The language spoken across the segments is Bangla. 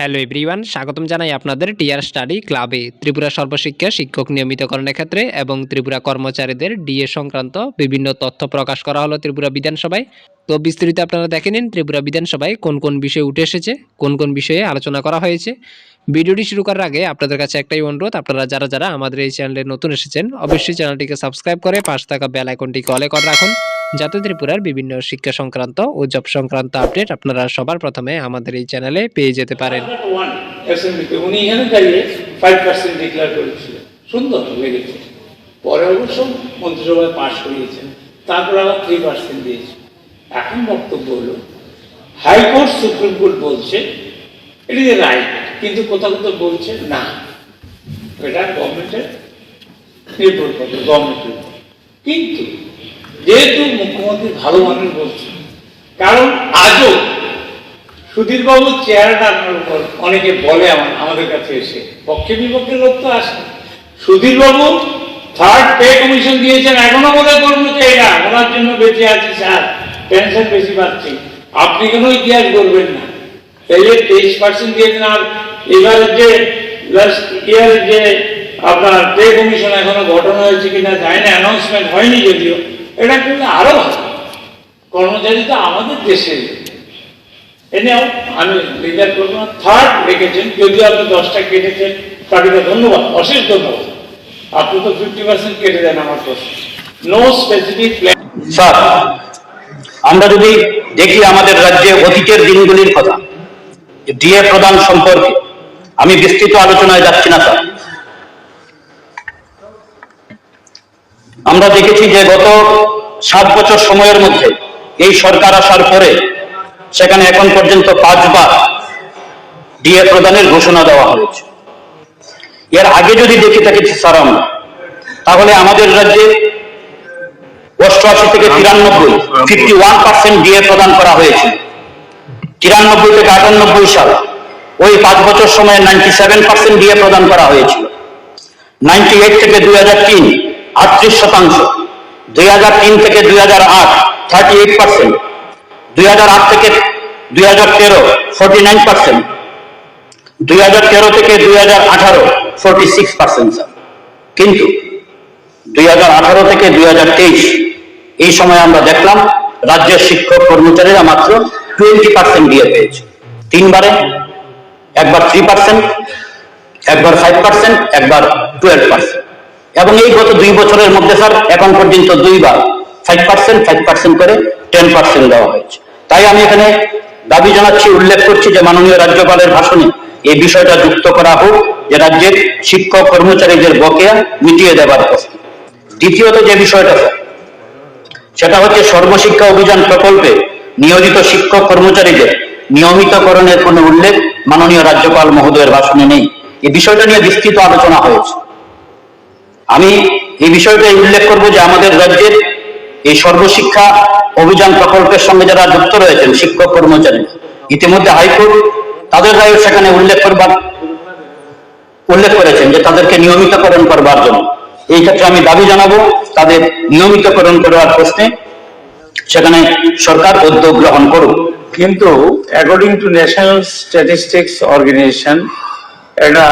হ্যালো এভরিওয়ান স্বাগতম জানাই আপনাদের টিআর স্টাডি ক্লাবে ত্রিপুরা সর্বশিক্ষা শিক্ষক নিয়মিতকরণের ক্ষেত্রে এবং ত্রিপুরা কর্মচারীদের ডিএ সংক্রান্ত বিভিন্ন তথ্য প্রকাশ করা হলো ত্রিপুরা বিধানসভায়। তো বিস্তারিত আপনারা দেখে নিন ত্রিপুরা বিধানসভায় কোন কোন বিষয় উঠে এসেছে, কোন কোন বিষয়ে আলোচনা করা হয়েছে। ভিডিওটি শুরু করার আগে আপনাদের কাছে একটাই অনুরোধ, আপনারা যারা যারা আমাদের এই চ্যানেলে নতুন এসেছেন, অবশ্যই চ্যানেলটিকে সাবস্ক্রাইব করে পাশে থাকা বেল আইকনটিকে অলে করে রাখুন। যাতে ত্রিপুরার বিভিন্ন শিক্ষা সংক্রান্ত ও জব সংক্রান্ত আপডেট আপনারা সবার প্রথমে আমাদের এই চ্যানেলে পেয়ে যেতে পারেন। উনি এখানে দাঁড়িয়ে ফাইভ পার্সেন্ট ডিক্লেয়ার করেছিলেন। সুন্দর লেগেছে পরে অবশ্য মন্ত্রিসভায় পাশ করিয়েছেন। তারপর আবার থ্রি পার্সেন্ট দিয়েছে। এখন বক্তব্য হলো হাইকোর্ট সুপ্রিম কোর্ট বলছে, এটি রাইট কিন্তু কোথাও কোথাও বলছে না। এটা গভর্নমেন্টের নির্ভর করবে গভর্নমেন্টের কিন্তু যেহেতু মুখ্যমন্ত্রী ভালো মানুষ বলছেন, কারণ আজও সুধীরবাবু চেহারাটা আপনার উপর অনেকে বলে আমার আমাদের কাছে এসে। পক্ষে বিপক্ষে লোক তো আসে। সুধীরবাবু থার্ড পে কমিশন দিয়েছেন, এখনও বোধহয় কর্মচারীরা ওনার জন্য বেঁচে আছি, স্যার। পেনশন বেশি পাচ্ছি। আপনি কেন ইতিহাস করবেন না। এই যে তেইশ পার্সেন্ট দিয়েছেন, আর এবারের যে লাস্ট ইয়ারের যে আপনার পে কমিশন এখনও গঠন হয়েছে কিনা যায় না? অ্যানাউন্সমেন্ট হয়নি যদিও। এটা কিন্তু আরও ভালো। তো আমাদের দেশে। এনেও আমি লিডার করব না থার্ড রেখেছেন, যদিও আপনি দশটা কেটেছেন তাদেরকে ধন্যবাদ, অশেষ ধন্যবাদ। আপনি তো ফিফটি পার্সেন্ট কেটে দেন আমার প্রশ্ন। নো স্পেসিফিক স্যার, আমরা যদি দেখি আমাদের রাজ্যে অতীতের দিনগুলির কথা ডিএ প্রদান সম্পর্কে আমি বিস্তৃত আলোচনায় যাচ্ছি না, স্যার। আমরা দেখেছি যে গত সাত বছর সময়ের মধ্যে এই সরকার আসার পরে সেখানে এখন পর্যন্ত পাঁচবার ডিএ প্রদানের ঘোষণা দেওয়া হয়েছে। এর আগে যদি দেখে থাকি স্যার আমরা, তাহলে আমাদের রাজ্যে অষ্টআশি থেকে তিরানব্বই, ফিফটি ওয়ান পার্সেন্ট ডিএ প্রদান করা হয়েছে। তিরানব্বই থেকে আটানব্বই সাল ওই পাঁচ বছর সময়ে নাইনটি সেভেন পার্সেন্ট ডিএ প্রদান করা হয়েছিল। নাইনটি এইট থেকে দুই হাজার তিন আটত্রিশ শতাংশ। দুই হাজার তিন থেকে দুই হাজার আট থার্টি এইট পার্সেন্ট দুই হাজার আট থেকে দুই হাজার তেরো ফোর্টি নাইন পার্সেন্ট দুই হাজার তেরো থেকে দুই হাজার আঠারো ফোর্টি সিক্স পার্সেন্ট স্যার কিন্তু দুই হাজার আঠারো থেকে দুই হাজার তেইশ, এই সময় আমরা দেখলাম রাজ্যের শিক্ষক কর্মচারীরা মাত্র টোয়েন্টি পার্সেন্ট দিয়ে পেয়েছে। তিনবারে, একবার থ্রি পার্সেন্ট একবার ফাইভ পার্সেন্ট একবার টুয়েলভ পার্সেন্ট এবং এই গত দুই বছরের মধ্যে, স্যার, এখন পর্যন্ত দুইবার ফাইভ পার্সেন্ট ফাইভ পার্সেন্ট করে টেন পার্সেন্ট দেওয়া হয়েছে। তাই আমি এখানে দাবি জানাচ্ছি, উল্লেখ করছি যে মাননীয় রাজ্যপালের ভাষণে এই বিষয়টা যুক্ত করা হোক, যে রাজ্যের শিক্ষক কর্মচারীদের বকেয়া মিটিয়ে দেওয়ার প্রশ্ন দ্বিতীয়ত যে বিষয়টা, স্যার, সেটা হচ্ছে সর্বশিক্ষা অভিযান প্রকল্পে নিয়োজিত শিক্ষক কর্মচারীদের নিয়মিতকরণের কোনো উল্লেখ মাননীয় রাজ্যপাল মহোদয়ের ভাষণে নেই। এই বিষয়টা নিয়ে বিস্তৃত আলোচনা হয়েছে। আমি এই বিষয়টা উল্লেখ করব যে আমাদের রাজ্যের এই সর্বশিক্ষা অভিযান প্রকল্পের সঙ্গে যারা যুক্ত রয়েছেন, শিক্ষক কর্মচারী, ইতিমধ্যে হাইকোর্ট তাদের রায় সেখানে উল্লেখ করবার উল্লেখ করেছেন যে তাদেরকে নিয়মিতকরণ করবার জন্য। এই ক্ষেত্রে আমি দাবি জানাব, তাদের নিয়মিতকরণ করার প্রশ্নে সেখানে সরকার উদ্যোগ গ্রহণ করুক। কিন্তু according to national statistics organisation এটা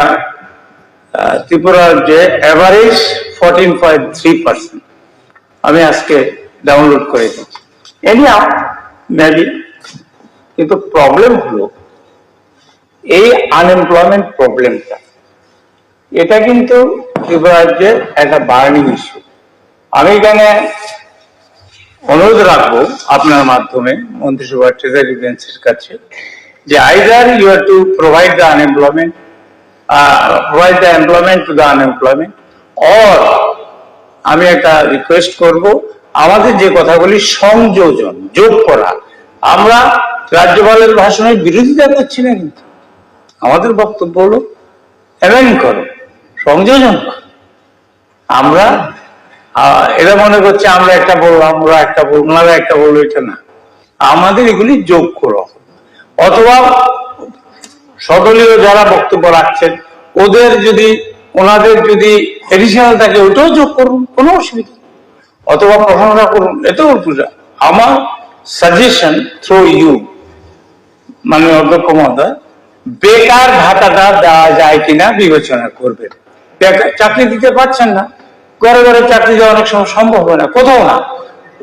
ত্রিপুরার যে average fourteen point three percent আমি আজকে ডাউনলোড করে দিচ্ছি এনিহাও মেবি কিন্তু প্রবলেম হলো, এই আনএমপ্লয়মেন্ট প্রবলেমটা এটা কিন্তু ত্রিপুরা রাজ্যের একটা বার্নিং ইস্যু আমি এখানে অনুরোধ রাখব আপনার মাধ্যমে, মন্ত্রিসভার ট্রেজারি বেঞ্চের কাছে, যে either you are to provide the unemployment to the unemployment or আমি একটা রিকোয়েস্ট করব, আমাদের যে কথাগুলি সংযোজন, যোগ করা, আমরা রাজ্যপালের ভাষণের বিরোধিতা করছি না কিন্তু। আমাদের বক্তব্য হলো অ্যামেন্ড করো, সংযোজন আমরা এরা মনে করছে আমরা একটা বললাম, ওরা একটা বলব একটা বলব এটা না। আমাদের এগুলি যোগ করো অথবা সদলীয় যারা বক্তব্য রাখছেন, ওদের যদি, ওনাদের যদি এডিশনাল থাকে, ওটাও যোগ করুন, কোনো অসুবিধা। অথবা প্রশংসা করুন এটাও পূজা। আমার সাজেশন থ্রু ইউ মানে অধ্যক্ষ মহোদয়, বেকার ভাতাটা দেওয়া যায় কিনা বিবেচনা বেকার চাকরি দিতে পারছেন না। ঘরে ঘরে চাকরি দেওয়া অনেক সময় সম্ভব হয় না, কোথাও না।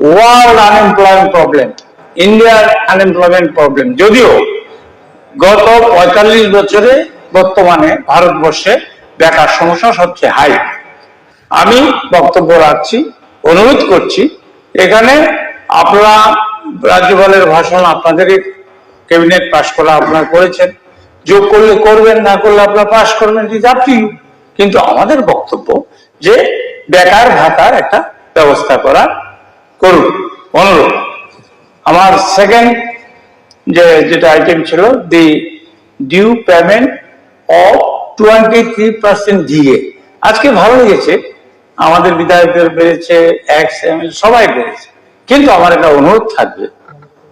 ওয়ার্ল্ড আনএমপ্লয়মেন্ট প্রবলেম ইন্ডিয়ার আনএমপ্লয়মেন্ট প্রবলেম যদিও গত পঁয়তাল্লিশ বছরে বর্তমানে ভারতবর্ষে বেকার সমস্যা সবচেয়ে হাই। আমি বক্তব্য রাখছি, অনুরোধ করছি, এখানে আপনারা রাজ্যপালের ভাষণ আপনাদের ক্যাবিনেট পাশ করা আপনারা করেছেন। যোগ করলে করবেন, না করলে আপনারা পাশ করবেন ইট আপ কিন্তু আমাদের বক্তব্য যে বেকার ভাতার একটা ব্যবস্থা করা করুন। অনুরোধ। আমার সেকেন্ড যে, যেটা আইটেম ছিল the due payment of twenty three percent GA আজকে ভালো লেগেছে। আমাদের বিধায়কদের বেড়েছে এম সবাই বেড়েছে। কিন্তু আমার একটা অনুরোধ থাকবে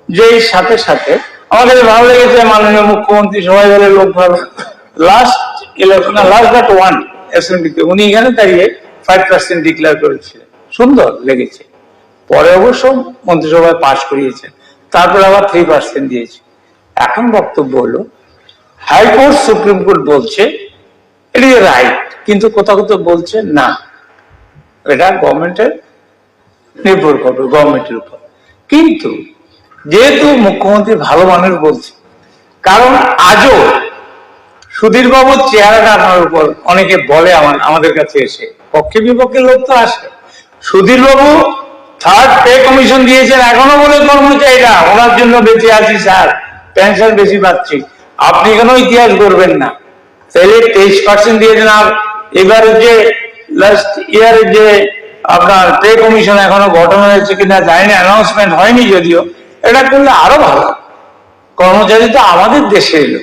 যে, এর সাথে সাথে আমাদের ভালো লেগেছে, মাননীয় মুখ্যমন্ত্রী সবাই বলে লোক ভালো। Last election last but one অ্যাসেম্বলিতে উনি এখানে দাঁড়িয়ে ফাইভ পার্সেন্ট ডিক্লেয়ার করেছিলেন। সুন্দর লেগেছে। পরে অবশ্য মন্ত্রিসভায় পাশ করিয়েছেন। তারপর আবার থ্রি পার্সেন্ট দিয়েছে। এখন বক্তব্য হলো হাইকোর্ট সুপ্রিম কোর্ট বলছে, এটি রাইট কিন্তু কোথাও কোথাও বলছে না। এটা গভর্নমেন্টের নির্ভর করবে গভর্নমেন্টের উপর। কিন্তু যেহেতু মুখ্যমন্ত্রী ভালো মানুষ বলছে, কারণ আজও সুধীর বাবুর চেহারাটা আপনার উপর অনেকে বলে আমার আমাদের কাছে এসে। পক্ষে বিপক্ষে লোক তো আসে। সুধীর বাবু থার্ড পে কমিশন দিয়েছেন, এখনও বলে কর্মচারীরা ওনার জন্য বেঁচে আছি স্যার পেনশন বেশি পাচ্ছি। আপনি কেন ইতিহাস করবেন না। তাহলে তেইশ পার্সেন্ট দিয়েছেন, আর এবারে যে লাস্ট ইয়ারে যে আপনার পে কমিশন এখনও গঠন হয়েছে কিনা জানি না অ্যানাউন্সমেন্ট হয়নি যদিও, এটা করলে আরও ভালো। কর্মচারী তো আমাদের দেশে এলো।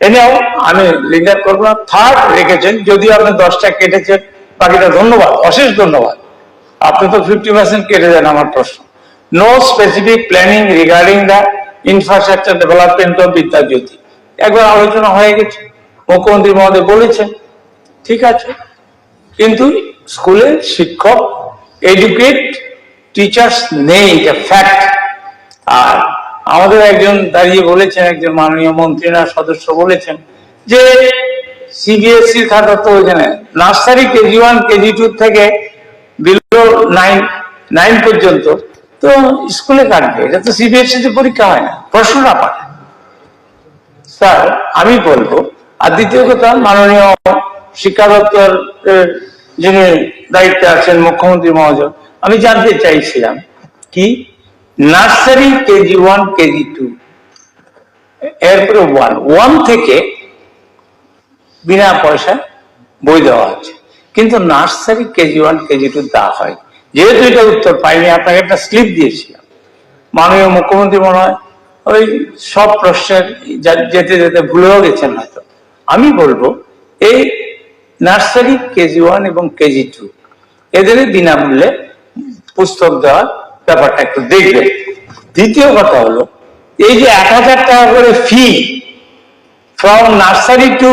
এনেও আমি লিঙ্গার করব না। থার্ড রেখেছেন, যদিও আপনি দশটা কেটেছেন, বাকিটা ধন্যবাদ, অশেষ ধন্যবাদ। আপনি তো ফিফটি পার্সেন্ট কেটে দেন আমার প্রশ্ন। No specific planning regarding the infrastructure development of Vidyajyoti একবার আলোচনা হয়ে গেছে। মুখ্যমন্ত্রী মহোদয় বলেছেন, ঠিক আছে। কিন্তু স্কুলে শিক্ষক এডুকেট টিচার্স নেই, এটা ফ্যাক্ট আর আমাদের একজন দাঁড়িয়ে বলেছেন, একজন মাননীয় মন্ত্রী না সদস্য বলেছেন যে সিবিএসসি খাতা তো ওইখানে। Nursery KG one KG two থেকে নাইন নাইন পর্যন্ত, তো স্কুলে কাটবে এটা তো তে পরীক্ষা হয় না স্যার, আমি বলব, আর দ্বিতীয় কথা, মাননীয় শিক্ষা দপ্তর যিনি দায়িত্বে আছেন, মুখ্যমন্ত্রী মহোদয়, আমি জানতে চাইছিলাম কি, nursery KG one, KG two, এরপরে ওয়ান ওয়ান থেকে বিনা পয়সা বই দেওয়া হচ্ছে। কিন্তু nursery KG one, KG two দেওয়া হয়। যেহেতু এটা উত্তর পাইনি, আপনাকে একটা স্লিপ দিয়েছিলাম। মাননীয় মুখ্যমন্ত্রী মনে হয় ওই সব প্রশ্নের যেতে যেতে ভুলেও গেছেন হয়তো। আমি বলব, এই নার্সারি কেজি ওয়ান এবং কেজি টু এদের বিনামূল্যে পুস্তক দেওয়ার ব্যাপারটা একটু দেখবেন। দ্বিতীয় কথা হলো, এই যে এক হাজার টাকা করে fee from nursery to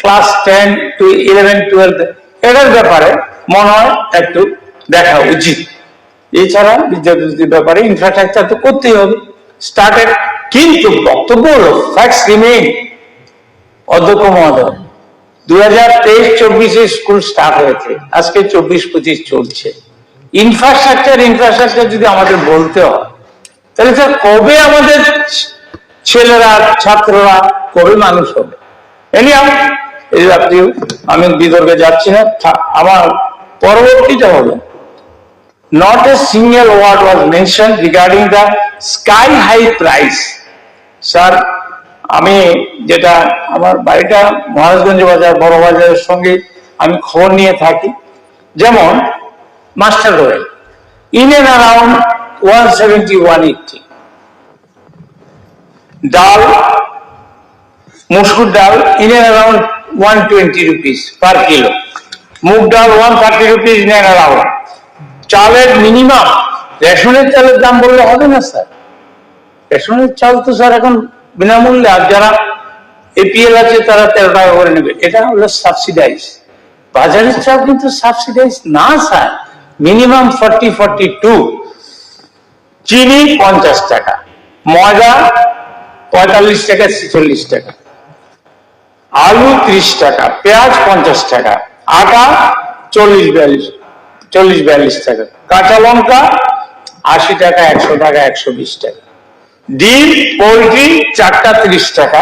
class ten to eleven twelve এটার ব্যাপারে মনে হয় একটু দেখা উচিত। এছাড়া বিদ্যার্থীদের ব্যাপারে ইনফ্রাস্ট্রাকচার তো করতেই হবে। স্টার্টেড কিন্তু বক্তব্য হলো ফ্যাক্টস রিমেইন অধ্যক্ষ মহোদয় দু হাজার তেইশ চব্বিশে স্কুল স্টার্ট হয়েছে, আজকে চব্বিশ পঁচিশ চলছে। ইনফ্রাস্ট্রাকচার ইনফ্রাস্ট্রাকচার যদি আমাদের বলতে হয়, তাহলে স্যার কবে আমাদের ছেলেরা, ছাত্ররা, কবে মানুষ হবে? এনিয়াম এই আপনি আমি বিতর্কে যাচ্ছি না আমার পরবর্তীটা হলো not a single word was mentioned regarding the sky high price. Sir আমি যেটা আমার বাড়িটা মহারাজগঞ্জ বাজার, বড় বাজারের সঙ্গে আমি খবর নিয়ে থাকি। যেমন, master road in and around one seventy one eighty dal, masoor dal in and around one twenty rupees per kilo moong dal one thirty rupees in and চালের মিনিমাম রেশনের চালের দাম বললে হবে না, স্যার? রেশনের চাল তো, স্যার, এখন বিনামূল্যে, আর যারা এপিএল আছে, তারা তেরো টাকা করে নেবে। এটা হলো সাবসিডাইজ বাজারের চাল কিন্তু সাবসিডাইজ না, sir. Minimum forty forty two চিনি পঞ্চাশ টাকা। ময়দা পঁয়তাল্লিশ টাকা, ছেচল্লিশ টাকা। আলু ত্রিশ টাকা, পেঁয়াজ পঞ্চাশ টাকা, আটা চল্লিশ বিয়াল্লিশ চল্লিশ বিয়াল্লিশ টাকা, কাঁচা লঙ্কা আশি টাকা, একশো টাকা, একশো বিশ টাকা। ডিম, পোলট্রি চারটা ত্রিশ টাকা,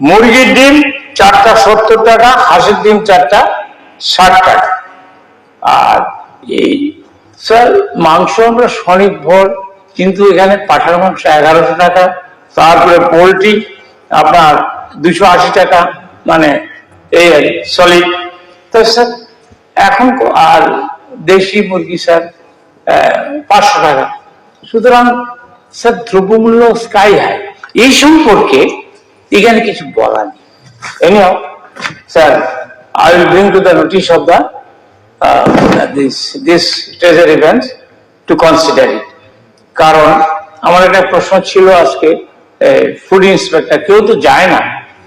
মুরগির ডিম চারটা সত্তর টাকা, হাঁসের ডিম চারটা ষাট টাকা। আর এই, স্যার, মাংস আমরা স্বনির্ভর, কিন্তু এখানে পাঠার মাংস এগারোশো টাকা, তারপরে পোলট্রি আপনার দুশো আশি টাকা মানে এই আর সলিড তো স্যার, এখন আর দেশি মুরগি স্যার পাঁচশো টাকা। সুতরাং স্যার, দ্রব্যমূল্য স্কাই হাই এই সম্পর্কে এখানে কিছু বলা নেই। Anyhow sir I will bring to the notice of the this this treasury events to consider it কারণ, আমার একটা প্রশ্ন ছিল আজকে ফুড ইন্সপেক্টর কেউ তো যায় না।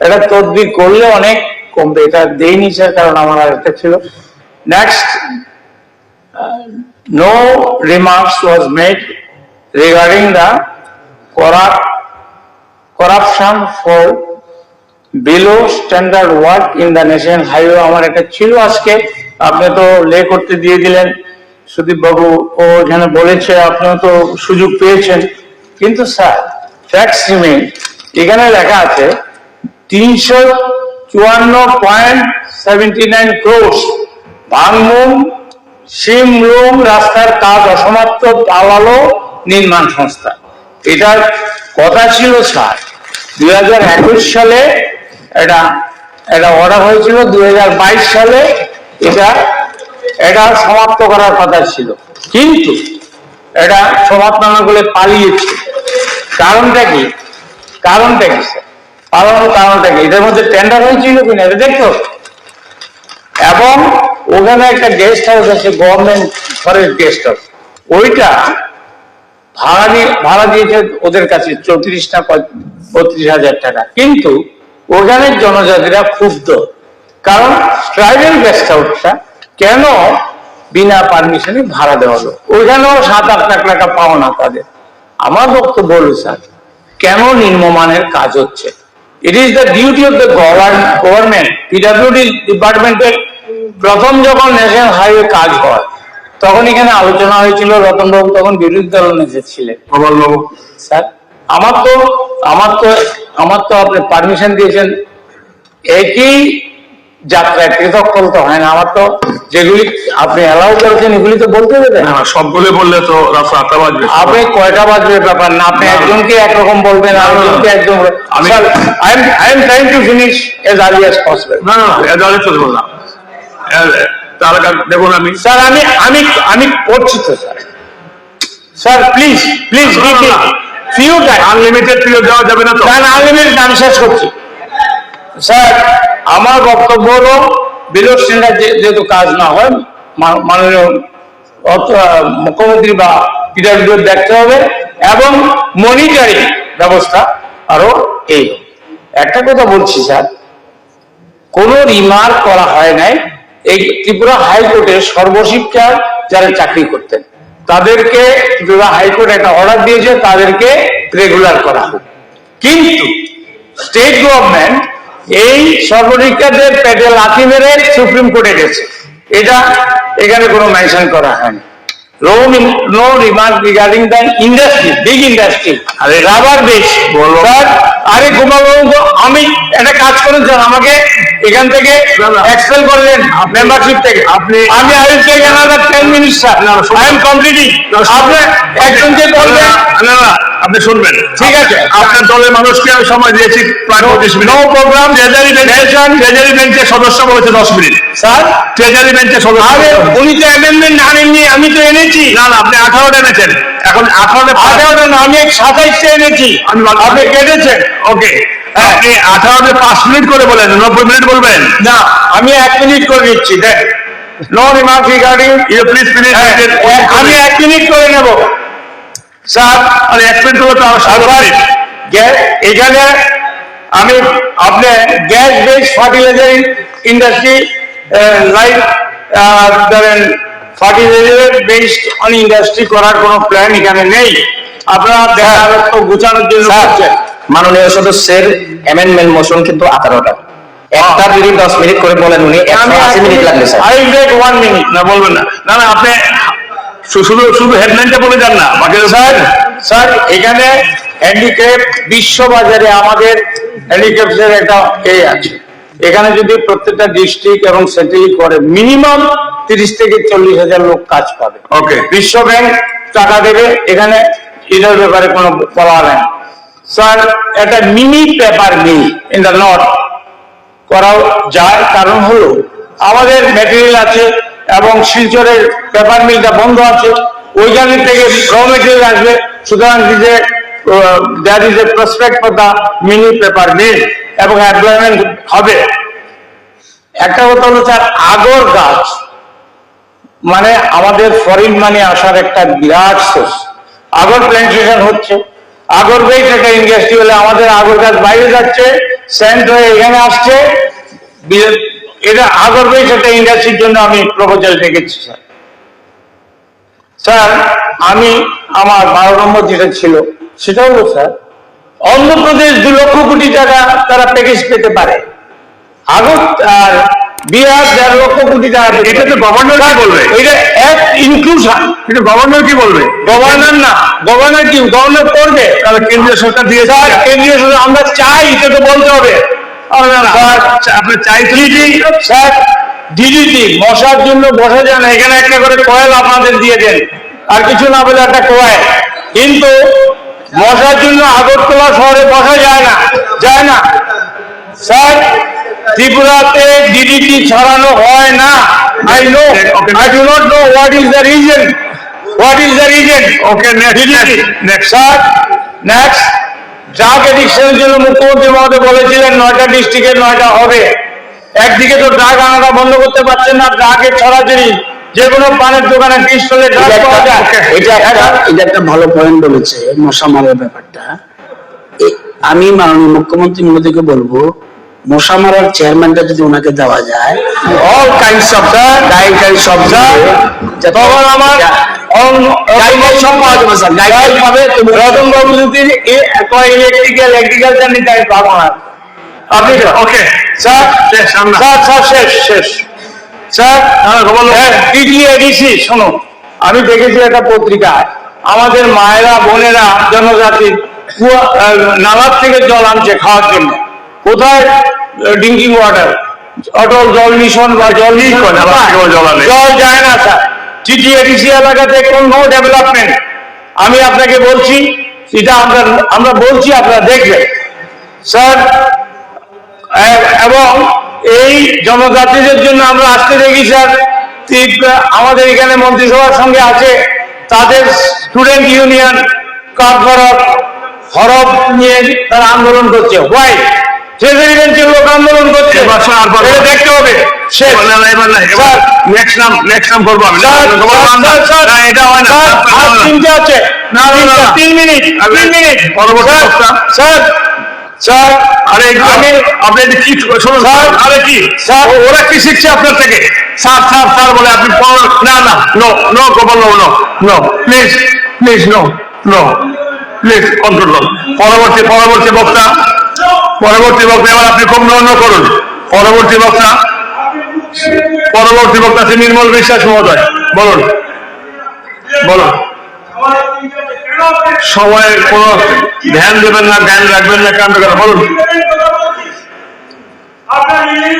এটা তদবির করলে অনেক কমবে। এটা দেয়নি স্যার কারণ আমার আর একটা ছিল। Next no remarks was made regarding the corruption for below standard work in the national highway আমার একটা ছিল আজকে। আপনি তো লে করতে দিয়ে দিলেন। সুদীপ বাবু ও এখানে বলেছে, আপনিও তো সুযোগ পেয়েছেন। কিন্তু স্যার ট্যাক্স রিমেইন এখানে লেখা আছে তিনশো চুয়ান্ন পয়েন্ট সেভেন্টি নাইন রাস্তার কাজ অসমাপ্ত পালালো নির্মাণ সংস্থা। এটার কথা ছিল স্যার, দুই হাজার একুশ সালে এটা এটা অর্ডার হয়েছিল, দুই সালে এটা এটা সমাপ্ত করার কথা ছিল। কিন্তু এটা সমাপ্ত না পালিয়েছে। কারণটা কি? কারণটা কি, স্যার? ওখানে জনজাতিরা ক্ষুব্ধ। কারণ ট্রাইবেল গেস্ট হাউসটা কেন বিনা পারমিশনে ভাড়া দেওয়া হলো? ওইখানেও সাত আট লাখ টাকা পাও না তাদের। আমার বক্তব্য হলো, স্যার, কেন নিম্নমানের কাজ হচ্ছে? It is the duty of the government PWD ডিপার্টমেন্টের প্রথম যখন ন্যাশনাল হাইওয়ে কাজ হয় তখন এখানে আলোচনা হয়েছিল রতনবাবু তখন বিরোধী দল নেতা ছিলেন। প্রবলবাবু স্যার আমার তো আমার তো আমার তো আপনি পারমিশন দিয়েছেন। একই যাত্রায় পৃথক করতে হয় না। আমার তো যেগুলি আপনি অ্যালাউ করেছেন এগুলি তো বলতে দেবেন। না সবগুলো বললে তো রাস্তা আটটা বাজবে। আপনি কয়টা বাজবে ব্যাপার না আপনি একজনকে একরকম বলবেন। আরেকজনকে একদম আমি- I am I am trying to finish as early as possible না না এটা আগে চলে বললাম কার- দেখুন আমি। স্যার আমি আমি আমি করছি তো স্যার স্যার প্লিজ প্লিজ না, না। ফিউ টাইম আনলিমিটেড পিরিয়ড দেওয়া যাবে না তো। না আনলিমিটেড আমি শেষ করছি। স্যার, আমার বক্তব্য হলো, বিরোধ স্ট্যান্ডার্ড যেহেতু কাজ না হয় মাননীয় মুখ্যমন্ত্রী বা পিডাব্লিউ দেখতে হবে, এবং মনিটরিং ব্যবস্থা আরও এই। একটা কথা বলছি, স্যার, কোন রিমার্ক করা হয় নাই, এই ত্রিপুরা হাইকোর্টের সর্বশিক্ষা যারা চাকরি করতেন, তাদেরকে ত্রিপুরা হাইকোর্ট একটা অর্ডার দিয়েছে, তাদেরকে রেগুলার করা হোক। কিন্তু স্টেট গভর্নমেন্ট এই সর্বশিক্ষাদের পেটে লাথি মেরে সুপ্রিম কোর্টে গেছে এটা এখানে কোনো মেনশন করা হয়নি no no remark regarding the industry big industry আরে রাবার বেশ বলো। আরে গোপাল বাবু আমি একটা কাজ করেন স্যার আমাকে এখান থেকে। এক্সপেল করলেন মেম্বারশিপ থেকে। আপনি- আমি I will take another 10 minutes sir I am completing আপনি একজনকে বলবেন। না না আপনি শুনবেন। ঠিক আছে। আপনার দলের মানুষকে আমি সময় দিয়েছি প্রায় পঁচিশ মিনিট। নো প্রোগ্রাম ট্রেজারি বেঞ্চের ট্রেজারি বেঞ্চের সদস্য বলেছে দশ মিনিট। স্যার? ট্রেজারি বেঞ্চের সদস্য আরে উনি তো অ্যামেন্ডমেন্ট আনেননি আমি তো এনেছি। না না আপনি আঠারোটা এনেছেন। এখন আঠারোটা না আমি সাতাইশটা এনেছি। আমি আপনি কেটেছেন? ওকে। হ্যাঁ। আপনি আঠারোতে পাঁচ মিনিট করে বলেন নব্বই মিনিট বলবেন। না আমি এক মিনিট করে দিচ্ছি দেখ। No remark regarding you please finish আমি এক মিনিট করে নেব। স্যার আর এক মিনিট হলে তো গ্যাস এখানে আমি আপনি gas base fertiliser industry like ধরেন ফার্টিলাইজার বেসড অন ইন্ডাস্ট্রি করার কোনো প্ল্যান এখানে নেই। আপনারা দেখা যাচ্ছে গুছানোর জন্য মাননীয় সদস্যের অ্যামেন্ডমেন্ট মোশন কিন্তু আঠারোটা। একটা মিনিট দশ মিনিট করে বলেন উনি আশি মিনিট লাগবে স্যার। আই ওয়ান মিনিট না বলবেন না। না না আপনি শুধু শুধু হেডলাইনটা বলে যান না বাকি স্যার স্যার এখানে হ্যান্ডিক্যাপ বিশ্ববাজারে আমাদের একটা এ আছে। এখানে যদি প্রত্যেকটা ডিস্ট্রিক্ট এবং সেটেল করে মিনিমাম তিরিশ থেকে চল্লিশ হাজার লোক কাজ পাবে। ওকে বিশ্ব ব্যাংক টাকা দেবে, এখানে এটার ব্যাপারে কোনো বলা নেই। স্যার একটা mini paper mill in the north করাও যায় কারণ হলো, আমাদের ম্যাটেরিয়াল আছে এবং শিলচরের পেপার মিলটা বন্ধ আছে, ওইখানে থেকে র মেটেরিয়াল আসবে। সুতরাং যে that is a prospect for the mini paper mill এবং এমপ্লয়মেন্ট হবে। একটা কথা হলো স্যার আগর গাছ মানে আমাদের ফরেন মানি আসার একটা বিরাট সোর্স আগর প্ল্যান্টেশন হচ্ছে। আগর বেশ একটা ইন্ডাস্ট্রি হলে আমাদের আগর গাছ বাইরে যাচ্ছে সেন্ট হয়ে এখানে আসছে। এটা আগর বেশ একটা ইন্ডাস্ট্রির জন্য আমি প্রপোজাল রেখেছি, স্যার। স্যার, আমি আমার বারো নম্বর যেটা ছিল, সেটা হলো, স্যার, অন্ধ্রপ্রদেশ দু লক্ষ কোটি টাকা তারা প্যাকেজ পেতে পারে। আগর আর বিহার দেড় লক্ষ কোটি টাকা এটা তো পারে। গভর্নর কি বলবে? এটা এক ইনক্লুশন কিন্তু গভর্নর কি বলবে? গভর্নর না। গভর্নর কি? গভর্নর করবে। তাহলে কেন্দ্রীয় সরকার স্যার কেন্দ্রীয় সরকার আমরা চাই এটা তো বলতে হবে। না, স্যার ডিডিটি মশার জন্য বসা যায় না এখানে একটা করে কয়েল আপনাদের দিয়ে দেন। আর কিছু না বলে একটা কয়েল কিন্তু মশার জন্য আগরতলা শহরে বসা যায় না যায় না। ত্রিপুরাতে ডিডিটি ছড়ানো হয় না। I know. I do not know what is the reason what is the reason Okay, next, DDT next, next. Sir next drug এডিকশনের জন্য মুখ্যমন্ত্রী মহোদয় বলেছিলেন নয়টা ডিস্ট্রিক্টে নয়টা হবে। একদিকে তো ড্রাগ আনাটা বন্ধ করতে পারছেন না ড্রাগের ছড়াছড়ি যে কোনো পানের দোকানে পিস্তলে ড্রাগ এটা পাওয়া যায়। এটা একটা এটা একটা ভালো পয়েন্ট বলেছে মশা মারার ব্যাপারটা। আমি মাননীয় মুখ্যমন্ত্রী মোদীকে বলব মশা মারার চেয়ারম্যানটা যদি ওনাকে দেওয়া যায় all kinds of the guideline সব স্যার তখন আমার আপনি ওকে স্যার স্যার স্যার শেষ শেষ। স্যার হ্যাঁ, শোনো। আমি দেখেছি একটা পত্রিকায় আমাদের মায়েরা বোনেরা জনজাতির কুয়া- নালার থেকে জল আনছে খাওয়ার জন্য। কোথায়? ড্রিঙ্কিং ওয়াটার অটল জল মিশন বা জল জল যায় না স্যার। টিটিএডিসি এলাকাতে কোনো ডেভেলপমেন্ট আমি আপনাকে বলছি এটা আমরা আমরা বলছি আপনারা দেখবেন। স্যার এবং এই জনজাতিদের জন্য আমরা আসতে দেখি স্যার আমাদের এখানে মন্ত্রিসভার সঙ্গে আছে তাদের স্টুডেন্ট ইউনিয়ন কাঠখড়ক হরফ নিয়ে তারা আন্দোলন করছে। হোয়াই লোক আন্দোলন করছে দেখতে হবে। ওরা কি শিখছে আপনার থেকে? স্যার স্যার স্যার বলে আপনি না না no no Gopal no no no please please no no please control পরবর্তী পরবর্তী বক্তা। পরবর্তী বক্তা এবার আপনি খুব নন্য করুন। পরবর্তী বক্তা? পরবর্তী বক্তা শ্রী নির্মল বিশ্বাস মহোদয়। বলুন। বলুন। সময়ের কোনো ধ্যান দেবেন না জ্ঞান রাখবেন না কাণ্ড করা। বলুন। আপনার ইংরেজি